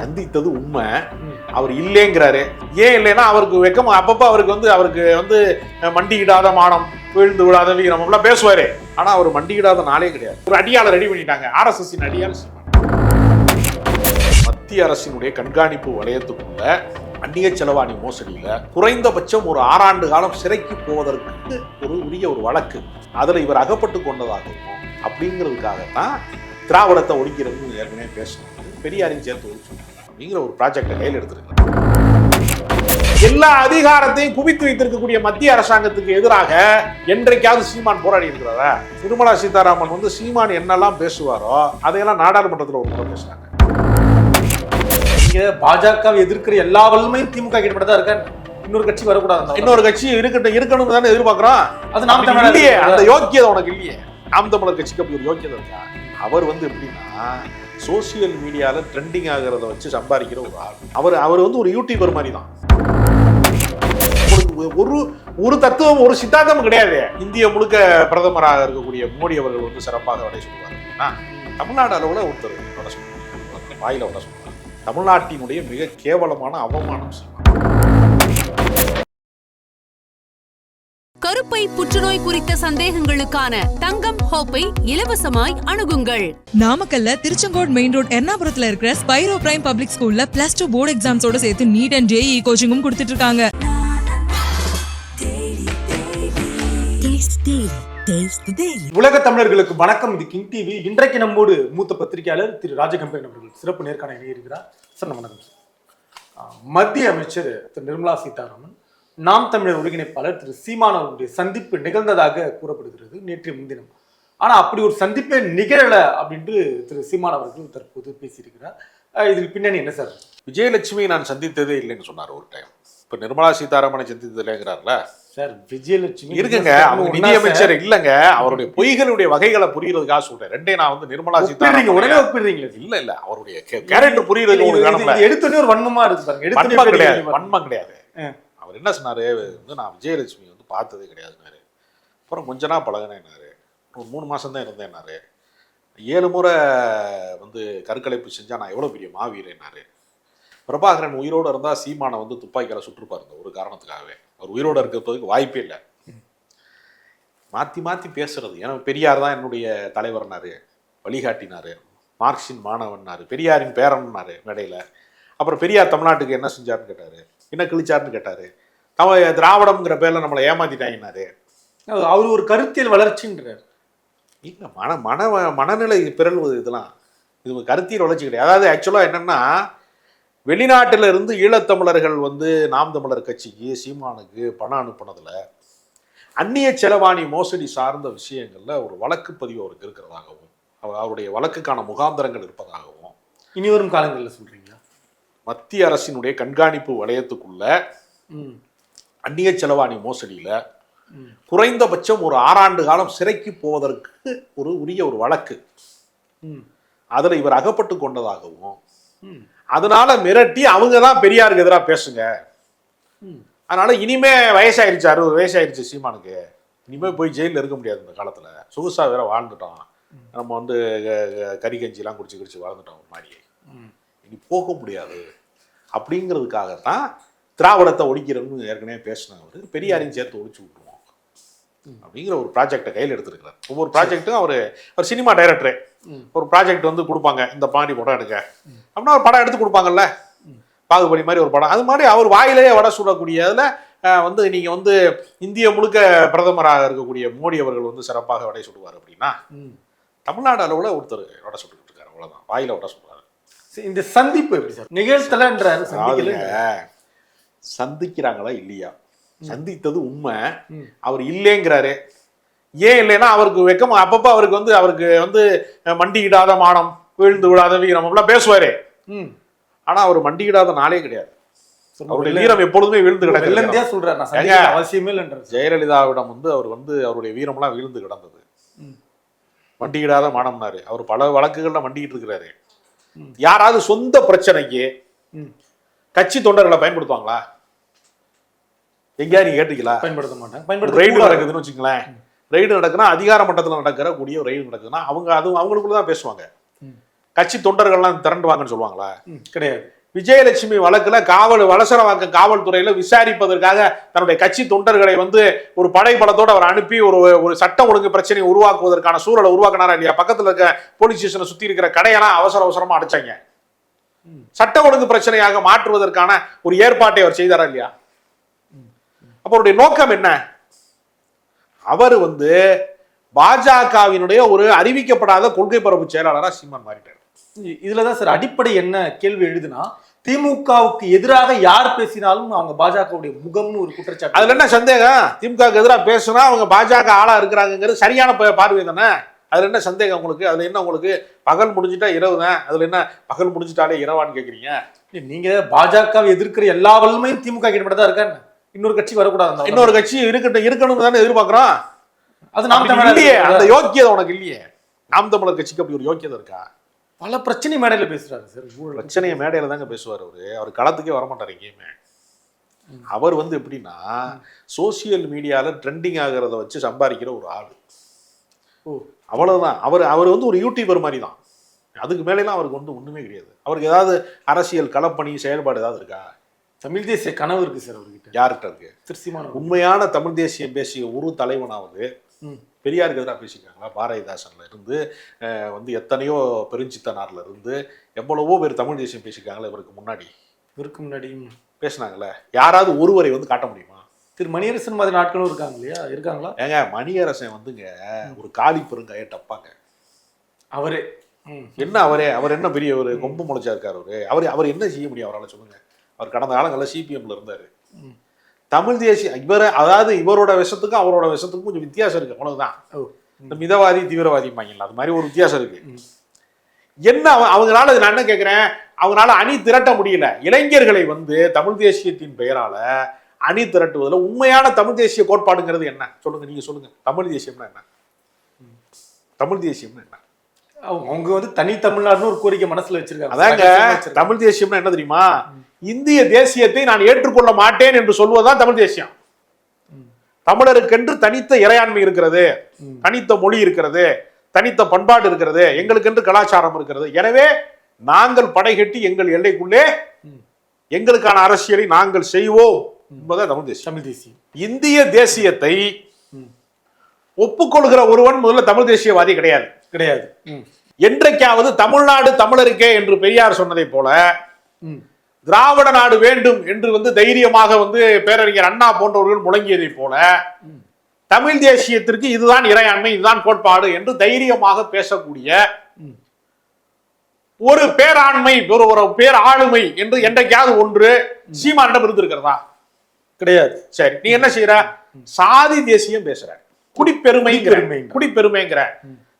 சந்தித்தது உண்மை. அவர் இல்லைங்கிறாரு. ஏன் இல்லைன்னா அவருக்கு வெக்கம் அப்பப்போ அவருக்கு வந்து அவருக்கு வந்து மண்டியிடாத மானம் விழுந்து விடாத வீரம் எல்லாம் பேசுவாரு. ஆனா அவர் மண்டியிடாத நாளே கிடையாது. ஒரு அடியாளை ரெடி பண்ணிட்டாங்க. ஆர்எஸ்எஸ் அடியாள் சீமான். மத்திய அரசினுடைய கண்காணிப்பு வலயத்துக்குள்ள அந்நிய செலவாணி மோசடியில குறைந்தபட்சம் ஒரு ஆறாண்டு காலம் சிறைக்கு போவதற்கு ஒரு உரிய ஒரு வழக்கு. அதுல இவர் அகப்பட்டு கொண்டதாகவும் அப்படிங்கிறதுக்காகத்தான் திராவிடத்தை ஒழிக்கிறதுன்னு ஏற்கனவே பேசணும் பெரியாரையும் சேர்த்து ஒழிச்சு அப்படிங்கிற ஒரு ப்ராஜெக்டை கையில் எடுத்திருக்காங்க. எல்லா அதிகாரத்தையும் குவித்து வைத்திருக்கக்கூடிய மத்திய அரசாங்கத்துக்கு எதிராக என்றைக்காவது சீமான் போராடி இருக்கிறாரா? நிர்மலா சீதாராமன் வந்து சீமான் என்னெல்லாம் பேசுவாரோ அதையெல்லாம் நாடாளுமன்றத்தில் ஒரு முறை பேசுறாங்க. பாஜகவை எதிர்க்கிற எல்லா வல்லமையும் திமுக கிட்ட மட்டும் தான் இருக்க இன்னொரு கட்சி வரக்கூடாது இன்னொரு கட்சி இருக்கட்டும் இருக்கணும்னு தானே எதிர்பார்க்கிறோம். அது நாம் இல்லையே. அந்த யோக்கியதை உனக்கு இல்லையே. நாம் தமிழர் கட்சிக்கு அப்படி ஒரு யோக்கியதை இருக்கா? அவர் வந்து எப்படின்னா சோசியல் மீடியாவில் ட்ரெண்டிங் ஆகிறத வச்சு சம்பாதிக்கிற ஒரு ஆள். அவர் அவர் வந்து ஒரு யூடியூபர் மாதிரி தான் ஒரு- ஒரு ஒரு தத்துவம் ஒரு சித்தாந்தம் கிடையாது. இந்திய முழுக்க பிரதமராக இருக்கக்கூடிய மோடி அவர்கள் வந்து சிறப்பாக வடை சொல்லுவார் அப்படின்னா தமிழ்நாடு அளவில் ஒருத்தர் வடை சொல்லுவார் வாயில் வடை சொல்லுவார் தமிழ்நாட்டினுடைய மிக கேவலமான அவமானம் கருப்பை புற்றுநோய் குறித்த சந்தேகங்களுக்கான தங்கம் ஹோப்பை இலவசமாய் அணுகுங்கள். நாமக்கல்ல திருச்செங்கோடு மெயின் ரோட் எர்ணாபுரத்துல இருக்கிற ஸ்பைரோ பிரைம் பப்ளிக் ஸ்கூல்ல பிளஸ் டூ போர்டு எக்ஸாம்ஸோட சேர்த்து நீட் அண்ட் ஜேஇ கோச்சிங்கும் கொடுத்துட்டு இருக்காங்க உலக தமிழர்களுக்கு வணக்கம். இது கிங் டிவி. இன்றைக்கு நம்மோடு மூத்த பத்திரிகையாளர் திரு ராஜகம்பேன் அவர்கள் சிறப்பு நேர்காணல் இணையிருக்கிறார் சார் நம்ம வணக்கம் மத்திய அமைச்சர் திரு நிர்மலா சீதாராமன் நாம் தமிழர் ஒருங்கிணைப்பாளர் திரு சீமான் அவருடைய சந்திப்பு நிகழ்ந்ததாக கூறப்படுகிறது நேற்றைய முன்தினம். ஆனா அப்படி ஒரு சந்திப்பே நிகழல அப்படின்ட்டு திரு சீமான் அவர்கள் தற்போது பேசியிருக்கிறார். இதுக்கு பின்னணி என்ன சார்? விஜயலட்சுமி நான் சந்தித்ததே இல்லைன்னு சொன்னார் ஒரு டைம் இப்ப நிர்மலா சீதாராமனை சந்தித்தது இல்லைங்கிறார்ல சார் விஜயலட்சுமி இருக்குங்க அவங்க நிதியமைச்சர் இல்லங்க அவருடைய பொய்களுடைய வகைகளை புரியறதுக்காக சொல்றேன். ரெண்டே நான் வந்து நிர்மலா ஒப்பிடுறீங்க உடனே சீதாராமன் ஒப்பிடுறீங்க இல்ல இல்ல அவருடைய கேரக்டர் புரியறதுக்கு உங்களுக்கு எடுத்தோடனே ஒரு வன்மமா இருக்கு எடுத்தோடனே வன்மம் கிடையாது வன்மம். கிடையாது. அவர் என்ன சொன்னார்? வந்து நான் விஜயலட்சுமி வந்து பார்த்ததே கிடையாதுனாரு அப்புறம் கொஞ்ச நாள் பழகினேன்னாரு. ஒரு மூணு மாதம் தான் இருந்தேன்னாரு. ஏழு முறை வந்து கருக்கலைப்பு செஞ்சால் நான் எவ்வளோ பெரிய மாவீரன்னாரு. பிரபாகரன் உயிரோடு இருந்தால் சீமானை வந்து துப்பாக்கியால் சுற்றுப்பாரு இந்த ஒரு காரணத்துக்காகவே. அவர் உயிரோடு இருக்கிறதுக்கு வாய்ப்பே இல்லை. மாற்றி மாற்றி பேசுறது. ஏன்னா பெரியார் தான் என்னுடைய தலைவர்னாரு. வழிகாட்டினார். மார்க்சின் மாணவன்னாரு. பெரியாரின் பேரன்னாரு மேடையில். அப்புறம் பெரியார் தமிழ்நாட்டுக்கு என்ன செஞ்சாருன்னு கேட்டார்? என்ன கிழிச்சாருன்னு கேட்டாரு. நம்ம திராவிடம்ங்கிற பேர்ல நம்மளை ஏமாத்திட்டாங்கன்னாரு. அவர் ஒரு கருத்தியல் வளர்ச்சின்றார். இல்ல மன மன மனநிலை பிறழ்வது இதெல்லாம். இது கருத்தியல் வளர்ச்சி கிடையாது. அதாவது ஆக்சுவலாக என்னன்னா வெளிநாட்டில இருந்து ஈழத்தமிழர்கள் வந்து நாம் தமிழர் கட்சிக்கு சீமானுக்கு பணம் அனுப்புனதுல அந்நிய செலவாணி மோசடி சார்ந்த விஷயங்கள்ல ஒரு வழக்கு பதிவு அவருக்கு இருக்கிறதாகவும் அவர் அவருடைய வழக்குக்கான முகாந்திரங்கள் இருப்பதாகவும். இனி வரும் காலங்களில் சொல்றீங்களா மத்திய அரசினுடைய கண்காணிப்பு வலயத்துக்குள்ள ம். அந்நிய செலவாணி மோசடியில. குறைந்தபட்சம் ஒரு ஆறாண்டு காலம் சிறைக்கு போவதற்கு ஒரு உரிய ஒரு வழக்கு. அதுல இவர் அகப்பட்டு கொண்டதாகவும் அதனால மிரட்டி அவங்க தான் பெரியாருக்கு எதிராக பேசுங்க. ம். அதனால இனிமே வயசாயிருச்சு அறுபது வயசாயிருச்சு சீமானுக்கு. இனிமே போய் ஜெயிலில் இருக்க முடியாது இந்த காலத்துல. சொகுசா வேற வாழ்ந்துட்டோம். நம்ம வந்து கறி கஞ்சிலாம் குடிச்சு குடிச்சு வாழ்ந்துட்டோம் ஒரு மாதிரி. ம். இனி போக முடியாது. அப்படிங்கிறதுக்காகத்தான் திராவிடத்தை ஒழிக்கிறோம்னு ஏற்கனவே பேசினாங்க அவர். பெரியாரையும் சேர்த்து ஒழிச்சு விட்டுருவோம். அப்படிங்கிற ஒரு ப்ராஜெக்டை கையில் எடுத்திருக்கிறார். ஒவ்வொரு ப்ராஜெக்ட்டும் அவர் அவர் சினிமா டைரக்டரு. ஒரு ப்ராஜெக்ட் வந்து கொடுப்பாங்க இந்த மாதிரி படம் எடுக்க. அப்படின்னா ஒரு படம் எடுத்து கொடுப்பாங்கல்ல? பாகுபலி மாதிரி ஒரு படம். அது மாதிரி அவர் வாயிலேயே வட சுடக்கூடிய அதில் வந்து நீங்க வந்து இந்திய முழுக்க பிரதமராக இருக்கக்கூடிய மோடி அவர்கள் வந்து சிறப்பாக வடை சுடுவார் அப்படின்னா. தமிழ்நாடு அளவில் ஒருத்தர் வடை சுட்டுக்கிட்டு இருக்காரு. அவ்வளவுதான். வாயில வடை சுடுறாரு சரி, இந்த சந்திப்பு எப்படி சார்? நிகழ்த்தலன்றாரு சந்திக்கிறாங்களா இல்லையா? சந்தித்தது உண்மை. அவர் இல்லைங்கிறாரு. ஏன் இல்லைன்னா அவருக்கு வெக்கம் அப்பப்போ அவருக்கு வந்து அவருக்கு வந்து மண்டியிடாத மானம் வீழ்ந்து விடாத வீரம் அப்படிலாம் பேசுவாரு. ஆனா அவர் மண்டியிடாத நாளே கிடையாது. அவருடைய வீரம் எப்பொழுதுமே வீழ்ந்து வெள்ளந்தியா சொல்றாரு அவசியமே இல்லைன்றாரு ஜெயலலிதாவிடம் வந்து அவர் வந்து அவருடைய வீரம்லாம் வீழ்ந்து கிடந்தது. ம். மண்டியிடாத மானம்னாரு. அவர் பல வழக்குகள்ல மண்டிக்கிட்டு இருக்கிறாரு. யாராவது சொந்த பிரச்சனைக்கு. கட்சி தொண்டர்களை பயன்படுத்துவாங்களா? எங்கேயா நீங்க கேட்டீங்களா பயன்படுத்த மாட்டாங்க ஒரு பயன்படுத்த கூடாது. நடக்குதுன்னு வச்சுங்களேன் ரைடு நடக்குதுன்னா அதிகார மட்டத்தில் நடக்கிற கூடிய ஒரு ரைடு நடக்குதுன்னா அவங்க அது அவங்களுக்குள்ள தான் பேசுவாங்க. கட்சி தொண்டர்கள்லாம் திரண்டுவாங்கன்னு சொல்லுவாங்களா? கிடையாது. விஜயலட்சுமி வழக்குல காவல் வலசரவாக்கம் காவல்துறையில விசாரிப்பதற்காக தன்னுடைய கட்சி தொண்டர்களை வந்து ஒரு படைப்படத்தோடு அவர் அனுப்பி ஒரு ஒரு சட்டம் ஒழுங்கு பிரச்சனையை உருவாக்குவதற்கான சூழலை உருவாக்கினாரா இல்லையா? பக்கத்துல இருக்க போலீஸ் ஸ்டேஷனை சுத்தி இருக்கிற கடையெல்லாம் அவசர அவசரமா அடைச்சாங்க. சட்ட ஒழுங்கு பிரச்சனையாக மாற்றுவதற்கான ஒரு ஏற்பாட்டை அவர் செய்தாரா இல்லையா? அப்ப அவருடைய நோக்கம் என்ன? அவர் வந்து பாஜகவினுடைய ஒரு அறிவிக்கப்படாத கொள்கை பரப்பு செயலாளராக சீமான் மாறிட்டார். இ- இதுலதான் சார் அடிப்படை என்ன கேள்வி எழுதுனா திமுகவுக்கு எதிராக யார் பேசினாலும் அவங்க பாஜகவுடைய முகம்னு ஒரு குற்றச்சாட்டு. அதுல என்ன சந்தேகம்? திமுகவுக்கு எதிராக பேசுனா அவங்க பாஜக ஆளா இருக்கிறாங்கிறது சரியான பார்வை தானே? அதுல என்ன சந்தேகம் உங்களுக்கு? அதுல என்ன உங்களுக்கு? பகல் முடிஞ்சிட்டா இரவு தான்? அதுல என்ன பகல் முடிஞ்சிட்டாலே இரவான்னு கேக்குறீங்க? நீங்க பாஜகவை எதிர்க்கிற எல்லா வல்லமையும் திமுக கிட்ட தான் இருக்கான்னு இன்னொரு கட்சி வரக்கூடாது இன்னொரு கட்சி இருக்கட்டும் இருக்கணும்னு தானே எதிர்பார்க்கிறோம். அது நாம் இல்லையே அந்த யோக்கியதை உனக்கு இல்லையே. நாம் தமிழர் கட்சிக்கு அப்படி ஒரு யோக்கியதை இருக்கா? பல பிரச்சனை மேடையில பேசுறாரு சார். பிரச்சனையை மேடையில தாங்க பேசுவார் அவரு. அவர் களத்துக்கே வரமாட்டார் எங்கேயுமே. அவர் வந்து எப்படின்னா சோசியல் மீடியால ட்ரெண்டிங் ஆகிறத வச்சு சம்பாதிக்கிற ஒரு ஆள். ஓ. அவ்வளவுதான். அவர் அவர் வந்து ஒரு யூடியூபர் மாதிரி தான் அதுக்கு மேலேலாம் அவருக்கு வந்து ஒண்ணுமே கிடையாது. அவருக்கு ஏதாவது அரசியல் களப்பணி செயல்பாடு ஏதாவது இருக்கா? தமிழ் தேசிய கனவு இருக்கு சார் அவர்கிட்ட. யார்கிட்ட இருக்கு? திருச்சிமான உண்மையான தமிழ் தேசியம் பேசிய ஒரு தலைவனாவது. பெரியாருக்கு எதிராக பேசியிருக்காங்களா? பாரதிதாசன்ல இருந்து வந்து எத்தனையோ பெருஞ்சித்தனார்ல இருந்து எவ்வளவோ பேர் தமிழ் தேசியம் பேசியிருக்காங்களா இவருக்கு முன்னாடி. இவருக்கு முன்னாடி பேசுனாங்கல்ல. யாராவது ஒருவரை வந்து காட்ட முடியுமா? திரு மணியரசன் மாதிரி நாட்களும் இருக்காங்க இல்லையா? இருக்காங்களா? ஏங்க மணியரசன் வந்துங்க ஒரு காலி பெருங்காய டப்பாங்க. அவரே. என்ன அவரே? அவர் என்ன பெரிய ஒரு கொம்பு முளைச்சா இருக்காரு அவரு? அவர் அவர் என்ன செய்ய முடியும்? அவரால் சொல்லுங்க. அவர் கடந்த காலங்களில் சிபிஎம்ல இருந்தாரு. தமிழ் தேசிய இவர் அதாவது இவரோட விஷத்துக்கும் அவரோட விஷத்துக்கும் கொஞ்சம் வித்தியாசம் இருக்கு. அவ்வளவுதான். இந்த மிதவாதி தீவிரவாதிம்பாங்கல்ல அது மாதிரி ஒரு வித்தியாசம் இருக்கு. என்ன அவ- அவங்களால நான் என்ன கேட்கிறேன் அவங்களால அணி திரட்ட முடியல. இளைஞர்களை வந்து தமிழ் தேசியத்தின் பெயரால அணி திரட்டுவதில் உண்மையான தமிழ் தேசிய கோட்பாடுங்கிறது என்ன? சொல்லுங்க நீங்க சொல்லுங்க. தமிழ் தேசியம்னா என்ன? தமிழ் தேசியம்னா என்ன? அவங்க வந்து தனி தமிழ்நாடுன்னு ஒரு கோரிக்கை மனசுல வச்சிருக்காங்க. அதாங்க. தமிழ் தேசியம்னா என்ன தெரியுமா? இந்திய தேசியத்தை நான் ஏற்றுக்கொள்ள மாட்டேன் என்று சொல்வதுதான் தமிழ் தேசியம் தமிழருக்கென்று தனித்த இறையாண்மை இருக்கிறது. தனித்த மொழி இருக்கிறது தனித்த பண்பாடு இருக்கிறது எங்களுக்கென்று கலாச்சாரம் இருக்கிறது எனவே நாங்கள் படைகட்டி எங்கள் எல்லைக்குள்ளே. எங்களுக்கான அரசியலை நாங்கள் செய்வோம் என்பதுதான் தமிழ் தேசியம் தமிழ் தேசியம் இந்திய தேசியத்தை. ஒப்புக்கொள்கிற ஒருவன் முதல்ல தமிழ் தேசியவாதி கிடையாது கிடையாது. என்றைக்காவது தமிழ்நாடு தமிழருக்கே என்று பெரியார் சொன்னதை போல. திராவிட நாடு வேண்டும் என்று வந்து தைரியமாக வந்து பேரறிஞர் அண்ணா போன்றவர்கள் முழங்கியதை போல தமிழ் தேசியத்திற்கு இதுதான் இறையாண்மை இதுதான் கோட்பாடு என்று தைரியமாக பேசக்கூடிய. ஒரு பேராண்மை ஒரு ஒரு பேர் ஆளுமை என்று என்றைக்காவது ஒன்று சீமானிடம் இருந்திருக்கிறதா? கிடையாது. சரி நீ என்ன செய்யற சாதி தேசியம் பேசுற. குடிப்பெருமைங்கிற. குடிப்பெருமைங்கிற.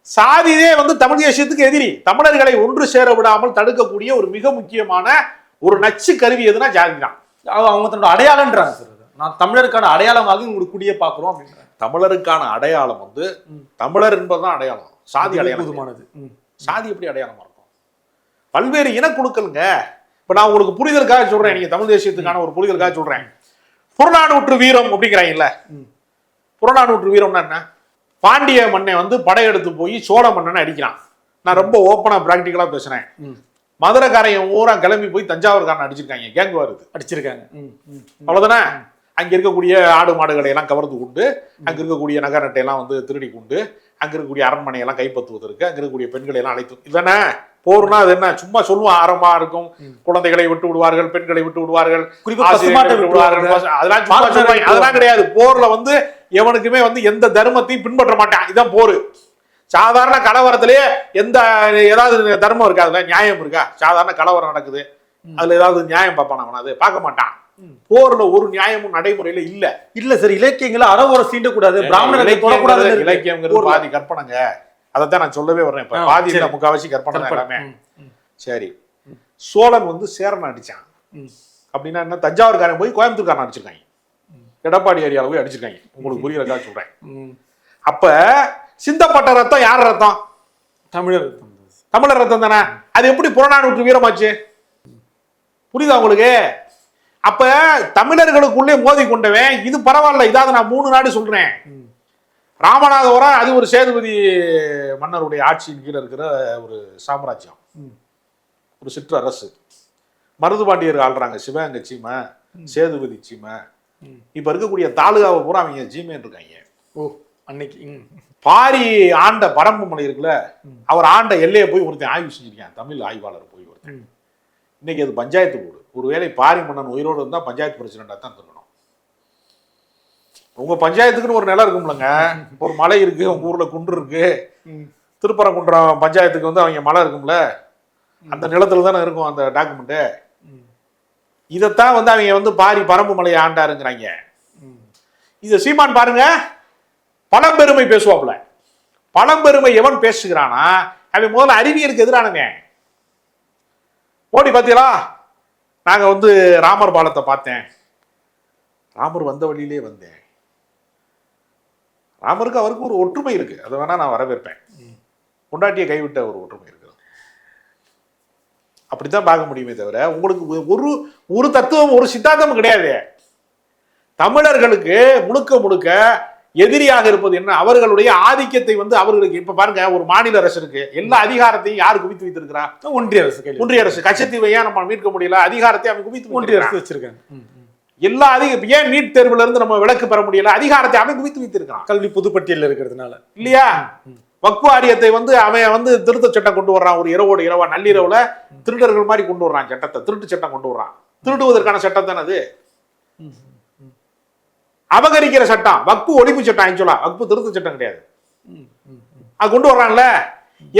சாதியே வந்து தமிழ் தேசியத்துக்கு எதிரி. தமிழர்களை ஒன்று சேர விடாமல் தடுக்கக்கூடிய ஒரு மிக முக்கியமான ஒரு நச்சு கருவி எதுனா ஜாதி தான். அவங்க தன்னோட அடையாளம்ன்றாங்க சார். நான் தமிழருக்கான அடையாளமாக உங்களுக்கு குடியை பார்க்குறோம் அப்படின்றாங்க. தமிழருக்கான அடையாளம் வந்து. தமிழர் என்பதுதான் அடையாளம். சாதி அடையாளம் கிடையாது. போதுமானது ம். சாதி எப்படி அடையாளமா இருக்கும்? பல்வேறு இனக்குழுக்கள்ங்க. இப்ப நான் உங்களுக்கு புரிதலுக்காக சொல்றேன். நீங்க தமிழ் தேசியத்துக்கான ஒரு புரிதலுக்காக சொல்றேன். புறநானூற்று வீரம் அப்படிங்கிறாங்கல்ல. புறநானூற்று வீரம்னா என்ன? பாண்டிய மண்ணை வந்து படையெடுத்து போய் சோழ மன்னனை அடிக்கிறான். நான் ரொம்ப ஓப்பனா பிராக்டிக்கலா பேசுறேன். ம். மதுரைக்காரன் ஊரா கிளம்பி போய் தஞ்சாவூர்காரன் அடிச்சிருக்காங்க. கேங் வருது. அடிச்சிருக்காங்க. அவ்வளவுதானே? அங்க இருக்கக்கூடிய ஆடு மாடுகளை எல்லாம் கவர்ந்து கொண்டு அங்க இருக்கக்கூடிய நகரட்டை எல்லாம் வந்து திருடி கொண்டு அங்க இருக்கக்கூடிய அரண்மனை எல்லாம் கைப்பற்றுவதற்கு அங்க இருக்கக்கூடிய பெண்களை எல்லாம் அழைத்து இதுதானே? போர்னா அது என்ன? சும்மா சொல்லுவான் ஆரம்பா இருக்கும். குழந்தைகளை விட்டு விடுவார்கள் பெண்களை விட்டு விடுவார்கள். அதெல்லாம். அதெல்லாம் கிடையாது. போர்ல வந்து எவனுக்குமே வந்து எந்த தர்மத்தையும் பின்பற்ற மாட்டான். இதான் போர். சாதாரண கலவரத்திலேயே எந்த ஏதாவது தர்மம் இருக்கா அதுல? நியாயம் இருக்கா? சாதாரண கலவரம் நடக்குது. அதுல ஏதாவது நியாயம் பார்ப்பான் அவன்? அது பார்க்க மாட்டான். போர்ல ஒரு நியாயமும் நடைமுறையில இல்ல. இல்ல சார் இலக்கியங்களை அறவோர சீண்டக்கூடாது பிராமணர்களை தொடக்கூடாது இலக்கியங்கிறது பாதி கற்பனைங்க. அதைத்தான் நான் சொல்லவே வர்றேன் இப்ப. பாதி இல்ல. முக்காவாசி கற்பனை எல்லாமே. சரி. சோழன் வந்து சேரன் அடிச்சான். அப்படின்னா என்ன? தஞ்சாவூர்காரன் போய் கோயம்புத்தூர்காரன் அடிச்சிருக்காங்க. எடப்பாடி ஏரியாவில் போய் அடிச்சிருக்காங்க. உங்களுக்கு புரியறதா சொல்றேன். அப்ப சிந்தப்பட்ட ரத்தம் யார் ரத்தம்? தமிழர் தமிழர் ரத்தம் தானே? அது எப்படி புறநானூற்று வீரமாச்சு? புரியுதா உங்களுக்கு? அப்ப தமிழர்களுக்குள்ளே மோதி கொண்டவன் இது பரவாயில்ல இதாவது நான் மூணு நாடு சொல்றேன். ராமநாதபுரம் அது ஒரு சேதுபதி மன்னருடைய ஆட்சியின் கீழே இருக்கிற ஒரு சாம்ராஜ்யம். ஒரு சிற்றரசு மருதுபாண்டியர் ஆள்றாங்க சிவகங்கை சீமை சேதுபதி சீமை. இப்ப இருக்கக்கூடிய தாலுகாவை பூரா அவங்க ஜீமேன் இருக்காங்க. ஓ. அன்னைக்கு ம் பாரி ஆண்ட பரம்பு மலை இருக்குல்ல அவர் ஆண்ட எல்லையை போய் ஒருத்தன் ஆய்வு செஞ்சிருக்கான். தமிழ் ஆய்வாளர் போய் ஒருத்தன். இன்னைக்கு அது பஞ்சாயத்து போர்டு. ஒருவேளை பாரி மன்னன் உயிரோடு இருந்தா பஞ்சாயத்து பிரசிடண்டா தான் இருக்கணும். உங்க பஞ்சாயத்துக்குன்னு ஒரு நிலம் இருக்கும்லங்க. ஒரு மலை இருக்கு உங்க ஊர்ல குன்று இருக்கு. திருப்பரங்குன்றம் பஞ்சாயத்துக்கு வந்து அவங்க மலை இருக்கும்ல. அந்த நிலத்துல தானே இருக்கும் அந்த டாக்குமெண்ட் ம். இதைத்தான் வந்து அவங்க வந்து பாரி பரம்பு மலையை ஆண்டாருங்கிறாங்க. இதை சீமான் பாருங்க. பழம்பெருமை பேசுவாப்புல. பழம்பெருமை எவன் பேசுகிறானா? அவன் முதல்ல அறிவியலுக்கு எதிரானவன். ஓடி பார்த்தீங்களா நாங்க வந்து ராமர் பாலத்தை பார்த்தேன். ராமர் வந்த வழியிலே வந்தேன். ராமருக்கு அவருக்கு ஒரு ஒற்றுமை இருக்கு. அதை வேணா நான் வரவேற்பேன். பொண்டாட்டியை கைவிட்ட ஒரு ஒற்றுமை இருக்குது அப்படித்தான் பார்க்க முடியுமே தவிர உங்களுக்கு ஒரு ஒரு தத்துவம் ஒரு சித்தாந்தமும் கிடையாது. தமிழர்களுக்கு முழுக்க முழுக்க எதிரியாக இருப்பது என்ன? அவர்களுடைய ஆதிக்கத்தை வந்து அவர்களுக்கு இப்ப பாருங்க ஒரு மாநில அரசு இருக்கு எல்லா அதிகாரத்தையும் யார் குவித்து வைத்திருக்கிறா? ஒன்றிய அரசு ஒன்றிய அரசு. கச்சத்தீவை ஏன் நம்ம மீட்க முடியல? அதிகாரத்தை அவன் குவித்து ஒன்றிய அரசு வச்சிருக்காங்க. எல்லா அதிக ஏன் நீட் தேர்வுல இருந்து நம்ம விலக்கு பெற முடியல? அதிகாரத்தை அவன் குவித்து வைத்திருக்கான் கல்வி பொதுப்பட்டியல் இருக்கிறதுனால. இல்லையா? வாரியத்தை வந்து அவன் வந்து திருத்த சட்டம் கொண்டு வர்றான். ஒரு இரவோடு இரவா நள்ளிரவுல திருடர்கள் மாதிரி கொண்டு வர்றான் சட்டத்தை. திருட்டு சட்டம் கொண்டு வர்றான். திருடுவதற்கான சட்டம் தானே அது? அபகரிக்கிற சட்டம். வக்பு ஒழிப்பு சட்டம் ஆக்சுவலா வக்பு திருத்த சட்டம் கிடையாது. அது கொண்டு வர்றான்ல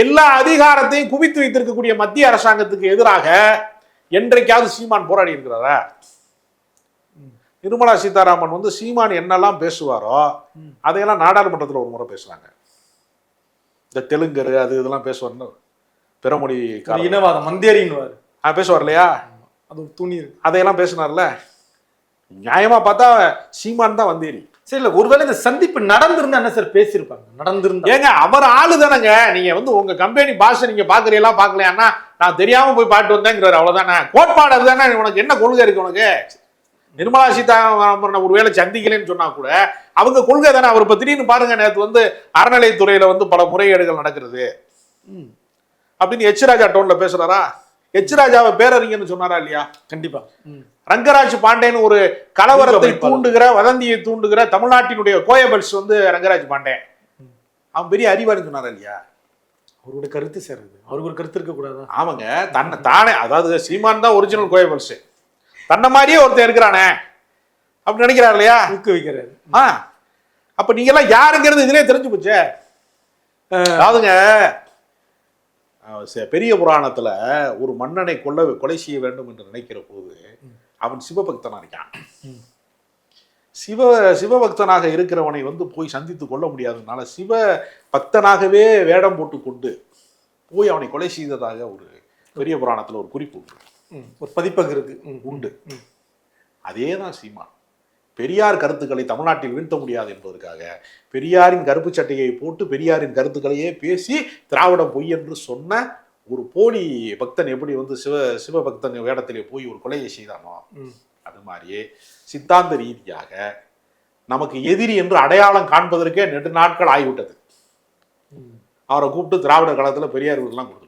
எல்லா அதிகாரத்தையும் குவித்து வைத்திருக்கக்கூடிய மத்திய அரசாங்கத்துக்கு எதிராக என்றைக்காவது சீமான் போராடி இருக்கிறாரா? நிர்மலா சீதாராமன் வந்து சீமான் என்னெல்லாம் பேசுவாரோ அதையெல்லாம் நாடாளுமன்றத்தில் ஒரு முறை பேசுறாங்க. இந்த தெலுங்கரு அது இதெல்லாம் பேசுவார்னு பிறமொழி இனவாதம் மந்தேரின்னு பேசுவார் இல்லையா? அது ஒரு துணி அதையெல்லாம் பேசினார்ல? நியாயமா பார்த்தா சீமான் தான் வந்தேரி. சரி இல்ல ஒருவேளை இந்த சந்திப்பு நடந்திருந்தா என்ன சார் பேசியிருப்பாங்க? நடந்திருந்தா. ஏங்க அவர் ஆளு தானேங்க நீங்க வந்து உங்க கம்பெனி பாஸ் நீங்க பாக்குறீங்களா பாக்கலையான்னா நான் தெரியாம போய் பாட்டு வந்தேங்கிறாரு அவ்வளவுதானே. கோட்பாடு அதுதானே உனக்கு என்ன கொள்கை இருக்கு உனக்கு? நிர்மலா சீதாராமன் ஒருவேளை சந்திக்கலைன்னு சொன்னா கூட அவங்க கொள்கை தானே. அவர் இப்ப திடீர்னு பாருங்க நேற்று வந்து அறநிலைத்துறையில வந்து பல முறைகேடுகள் நடக்கிறது. அப்படின்னு எச் ராஜா டோன்ல பேசுறாரா? எச் ராஜாவை பேரறிஞர்னு சொன்னாரா இல்லையா? கண்டிப்பா. ரங்கராஜ் பாண்டேன்னு ஒரு கலவரத்தை. தூண்டுகிற வதந்தியை தூண்டுகிற தமிழ்நாட்டினுடைய கோயபல்ஸ் வந்து ரங்கராஜ் பாண்டே. அவன் பெரிய அறிவாளின்னு சொன்னாரா இல்லையா? அவரோட கருத்து சார் அது. அவருக்கு ஒரு கருத்து இருக்க கூடாதா? ஆமாங்க. தன்னை தானே அதாவது சீமான் தான் ஒரிஜினல் கோயபல்ஸ் தன்னை மாதிரியே ஒருத்தன் இருக்கிறானே. அப்படி நினைக்கிறார் இல்லையா? ஊக்குவிக்கிறாரு ஆ. அப்ப நீங்க எல்லாம் யாருங்கிறது இதுலயே தெரிஞ்சு போச்சே. அதாவதுங்க பெரிய புராணத்துல ஒரு மன்னனை கொல்ல கொலை செய்ய வேண்டும் என்று நினைக்கிற போது அவன் சிவபக்தனா இருக்கான். சிவ சிவபக்தனாக இருக்கிறவனை வந்து போய் சந்தித்து கொள்ள முடியாததுனால சிவ பக்தனாகவே வேடம் போட்டு கொண்டு போய் அவனை கொலை செய்ததாக ஒரு பெரிய புராணத்துல ஒரு குறிப்பு உண்டு. ஒரு ம், உண்டு. அதே தான் சீமான். பெரியார் கருத்துக்களை தமிழ்நாட்டில் வீழ்த்த முடியாது என்பதற்காக பெரியாரின் கருப்பு சட்டையை போட்டு பெரியாரின் கருத்துக்களையே பேசி திராவிடம் பொய் என்று சொன்ன ஒரு போலி பக்தன் எப்படி வந்து சிவ சிவபக்தன் வேடத்திலே போய் ஒரு கொலையை செய்தானோ. அது மாதிரியே சித்தாந்த ரீதியாக நமக்கு எதிரி என்று அடையாளம் காண்பதற்கே நெடு நாட்கள் ஆகிவிட்டது. அவரை கூப்பிட்டு திராவிடர் காலத்தில் பெரியார் கொடுத்துட்டோம்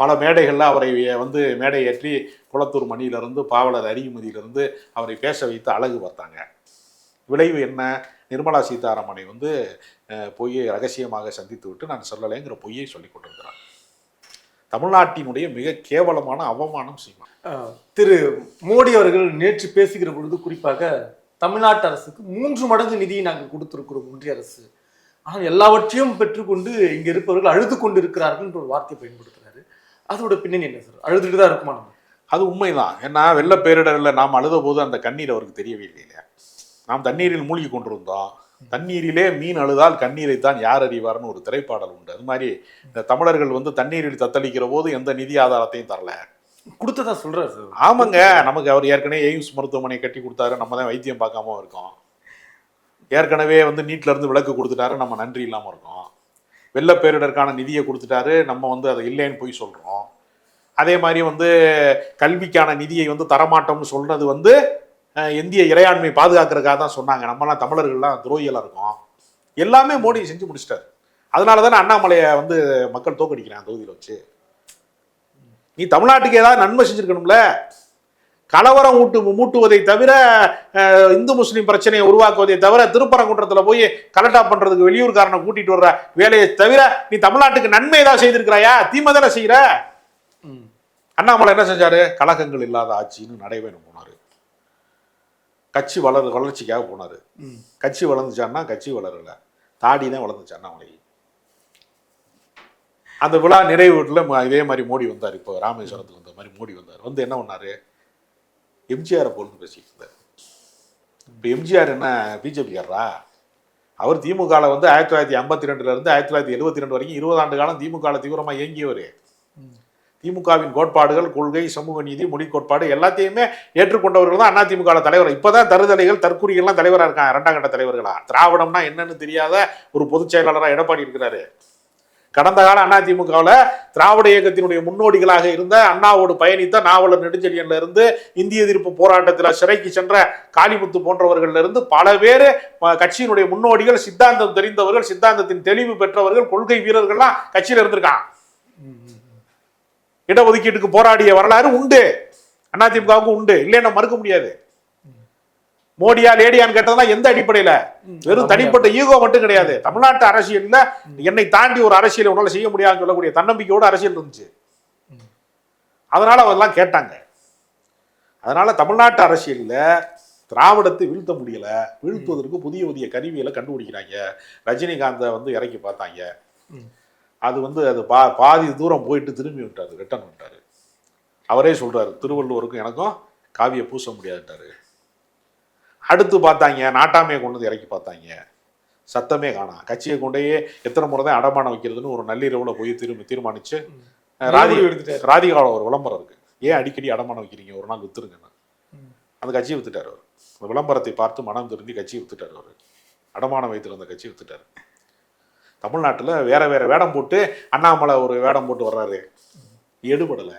பல மேடைகளில் அவரை வந்து மேடை ஏற்றி குளத்தூர் மணியிலிருந்து பாவலர் அரியுமதியிலிருந்து அவரை பேச வைத்து அழகு பார்த்தாங்க. விளைவு என்ன? நிர்மலா சீதாராமனை வந்து பொய்யை ரகசியமாக சந்தித்து விட்டு நான் சொல்லலைங்கிற பொய்யை சொல்லி கொண்டிருக்கிறார். தமிழ்நாட்டினுடைய மிக கேவலமான அவமானம் சீமா திரு மோடி அவர்கள் நேற்று பேசுகிற பொழுது குறிப்பாக தமிழ்நாட்டு அரசுக்கு மூன்று மடங்கு நிதியை நாங்கள் கொடுத்திருக்கிறோம் ஒன்றிய அரசு. ஆனால் எல்லாவற்றையும் பெற்றுக்கொண்டு இங்கே இருப்பவர்கள் அழுது கொண்டு இருக்கிறார்கள் என்ற ஒரு வார்த்தை பயன்படுத்துகிறார் அதோட பின்னணி என்ன சார்? அழுதுட்டு தான் இருக்குமா நம்ம? அது உண்மைதான். ஏன்னா வெள்ள பேரிடரில் நாம் அழுத போது அந்த கண்ணீர் அவருக்கு தெரியவே இல்லையா? நாம் தண்ணீரில் மூழ்கி கொண்டிருந்தோம். தண்ணீரிலே மீன் அழுதால் கண்ணீரை தான் யார் அறிவார்னு ஒரு திரைப்பாடல் உண்டு. அது மாதிரி இந்த தமிழர்கள் வந்து தண்ணீரில் தத்தளிக்கிற போது எந்த நிதி ஆதாரத்தையும் தரல. கொடுத்ததா சொல்றாரு சார்? ஆமாங்க. நமக்கு அவர் ஏற்கனவே எய்ம்ஸ் மருத்துவமனை கட்டி கொடுத்தாரு. நம்ம தான் வைத்தியம் பார்க்காம இருக்கோம். ஏற்கனவே வந்து நீட்ல இருந்து விலக்கு கொடுத்துட்டாரு. நம்ம நன்றி இல்லாம இருக்கோம். வெள்ள பேரிடருக்கான நிதியை கொடுத்துட்டாரு. நம்ம வந்து அதை இல்லைன்னு போய் சொல்றோம். அதே மாதிரி வந்து கல்விக்கான நிதியை வந்து தரமாட்டோம்னு சொல்றது வந்து இந்திய இறையாண்மை பாதுகாக்கிறதுக்காக தான் சொன்னாங்க. நம்மலாம் தமிழர்கள்லாம் துரோகிகளா இருக்கோம். எல்லாமே மோடி செஞ்சு முடிச்சிட்டாரு. அதனால தானே அண்ணாமலையை வந்து மக்கள் தோக்கடிக்கிறாங்க தொகுதியில் வச்சு. நீ தமிழ்நாட்டுக்கு ஏதாவது நன்மை செஞ்சிருக்கணும்ல? கலவரம் ஊட்டு மூட்டுவதை தவிர இந்து முஸ்லீம் பிரச்சனையை உருவாக்குவதை தவிர திருப்பரங்குன்றத்துல போய் கலட்டா பண்றதுக்கு வெளியூர்காரனை கூட்டிட்டு வர்ற வேலையை தவிர நீ தமிழ்நாட்டுக்கு நன்மை ஏதாவது செய்திருக்கிறாயா? தீமை தானே செய்யற அண்ணாமலை என்ன செஞ்சாரு? கலகங்கள் இல்லாத ஆட்சின்னு நடைபெறும் போனாரு. கட்சி வளர் வளர்ச்சிக்காக போனாரு. கட்சி வளர்ந்துச்சான்னா கட்சி வளரல. தாடி தான் வளர்ந்துச்சு அண்ணாமலை. அந்த விழா நிறைவு இதே மாதிரி மோடி வந்தார். இப்போ ராமேஸ்வரத்துக்கு வந்த மாதிரி மோடி வந்தார். வந்து என்ன பண்ணாரு? எம்ஜிஆரை போல்னு பேசிட்டு இருந்தார். இப்போ எம்ஜிஆர் என்ன பிஜேபிக்காரரா அவர் திமுகவில் வந்து ஆயிரத்தி தொள்ளாயிரத்தி ஐம்பத்தி ரெண்டுலேருந்து ஆயிரத்தி தொள்ளாயிரத்தி எழுபத்தி ரெண்டு வரைக்கும் இருபது ஆண்டு காலம் திமுகவில் தீவிரமாக இயங்கியவர். திமுகவின் கோட்பாடுகள் கொள்கை சமூக நீதி மொழி கோட்பாடு எல்லாத்தையுமே ஏற்றுக்கொண்டவர்கள் தான் அண்ணா திமுக தலைவர். இப்போதான் தருதலைகள் தற்குறிகள்லாம் தலைவராக இருக்காங்க இரண்டாம் கட்ட தலைவர்களா. திராவிடம்னா என்னன்னு தெரியாத ஒரு பொதுச் செயலாளராக எடப்பாடி இருக்கிறாரு. கடந்த கால அண்ணா திமுகவில் திராவிட இயக்கத்தினுடைய முன்னோடிகளாக இருந்த அண்ணாவோடு பயணித்த நாவலர் நெடுஞ்செழியன்ல இருந்து இந்திய எதிர்ப்பு போராட்டத்தில் சிறைக்கு சென்ற காளிமுத்து போன்றவர்கள் இருந்து பல பேர் கட்சியினுடைய முன்னோடிகள் சித்தாந்தம் தெரிந்தவர்கள் சித்தாந்தத்தின் தெளிவு பெற்றவர்கள் கொள்கை வீரர்கள்லாம் கட்சியில் இருந்திருக்கான் இடஒதுக்கீட்டுக்கு போராடிய வரலாறு உண்டு. அதிமுகவுக்கு உண்டு. இல்லைன்னா மறுக்க முடியாது. மோடியா லேடியான்னு கேட்டதெல்லாம் எந்த அடிப்படையில? வெறும் தனிப்பட்ட ஈகோ. மட்டும் கிடையாது. தமிழ்நாட்டு அரசியல்ல என்னை தாண்டி ஒரு அரசியலை உன்னால செய்ய முடியாதுன்னு சொல்லக்கூடிய தன்னம்பிக்கையோட அரசியல் இருந்துச்சு. அதனால அவெல்லாம் கேட்டாங்க. அதனால தமிழ்நாட்டு அரசியல்ல திராவிடத்தை வீழ்த்த முடியல. வீழ்த்துவதற்கு புதிய புதிய கருவிகளை கண்டுபிடிக்கிறாங்க. ரஜினிகாந்தை வந்து இறக்கி பார்த்தாங்க. அது வந்து அது பா பாதி தூரம் போயிட்டு திரும்பி விட்டாரு ரிட்டர்ன் விட்டாரு அவரே சொல்றாரு திருவள்ளுவருக்கும் எனக்கும் காவியை பூச முடியாதுட்டாரு அடுத்து பார்த்தாங்க நாட்டாமையை கொண்டு வந்து இறக்கி பார்த்தாங்க. சத்தமே காணாம் கட்சியை கொண்டே எத்தனை முறை தான் அடமானம் வைக்கிறதுன்னு ஒரு நள்ளிரவுல போய் திரும்பி தீர்மானிச்சு ராதி. ராதிகாவோட ஒரு விளம்பரம் இருக்கு. ஏன் அடிக்கடி அடமானம் வைக்கிறீங்க? ஒரு நாள் வித்துருங்கன்னு அந்த கட்சியை வித்துட்டாரு அவர். அந்த விளம்பரத்தை பார்த்து மனம் திருந்தி கட்சியை வித்துட்டாரு அவர். அடமானம் வைத்திருந்த கட்சியை வித்துட்டாரு. தமிழ்நாட்டில் வேற வேற வேடம் போட்டு அண்ணாமலை ஒரு வேடம் போட்டு வர்றாரு. எடுபடலை.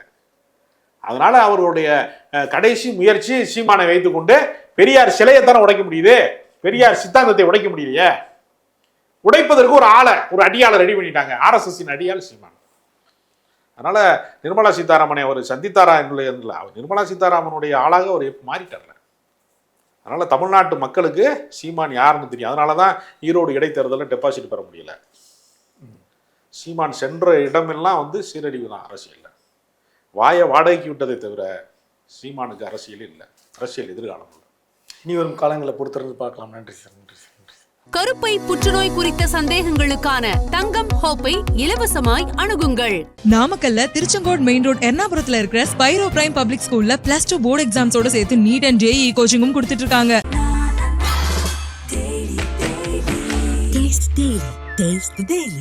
அதனால அவருடைய கடைசி முயற்சி சீமானை வைத்துக்கொண்டு பெரியார் சிலையைத்தானே உடைக்க முடியுது? பெரியார் சித்தாந்தத்தை உடைக்க முடியலையே? உடைப்பதற்கு ஒரு ஆளை ஒரு அடியாளை ரெடி பண்ணிட்டாங்க. ஆர்எஸ்எஸ்ஸின் அடியாள் சீமான். அதனால நிர்மலா சீதாராமனை அவர் சந்தித்தாரா இல்லை அவர் நிர்மலா சீதாராமனுடைய ஆளாக அவர் மாறிட்டார்ல. அதனால தமிழ்நாட்டு மக்களுக்கு சீமான் யாருன்னு தெரியும். அதனால தான் ஈரோடு இடைத்தேர்தலில் டெபாசிட் பெற முடியல. சீமான் சென்ற இடமெல்லாம் வந்து சீரழிவு தான் அரசியலில். வாயை வாடகைக்கு விட்டதை தவிர சீமானுக்கு அரசியல் இல்லை. அரசியல் எதிர்காலம் இல்லை இனி வரும் காலங்களை பொறுத்திருந்து பார்க்கலாம். நன்றி சார் நன்றி சார் கருப்பை புற்றுநோய் குறித்த சந்தேகங்களுக்கான தங்கம் ஹோப்பை இலவசமாய் அணுகுங்கள். நாமக்கல்ல திருச்செங்கோடு மெயின் ரோட் எர்ணாபுரத்துல இருக்கிற ஸ்பைரோ பிரைம் பப்ளிக் ஸ்கூல்ல பிளஸ் டூ போர்டு எக்ஸாம்ஸோட சேர்த்து நீட் அண்ட் ஜேஇ கோச்சிங்கும் கொடுத்துட்டு இருக்காங்க. Taste the Daily.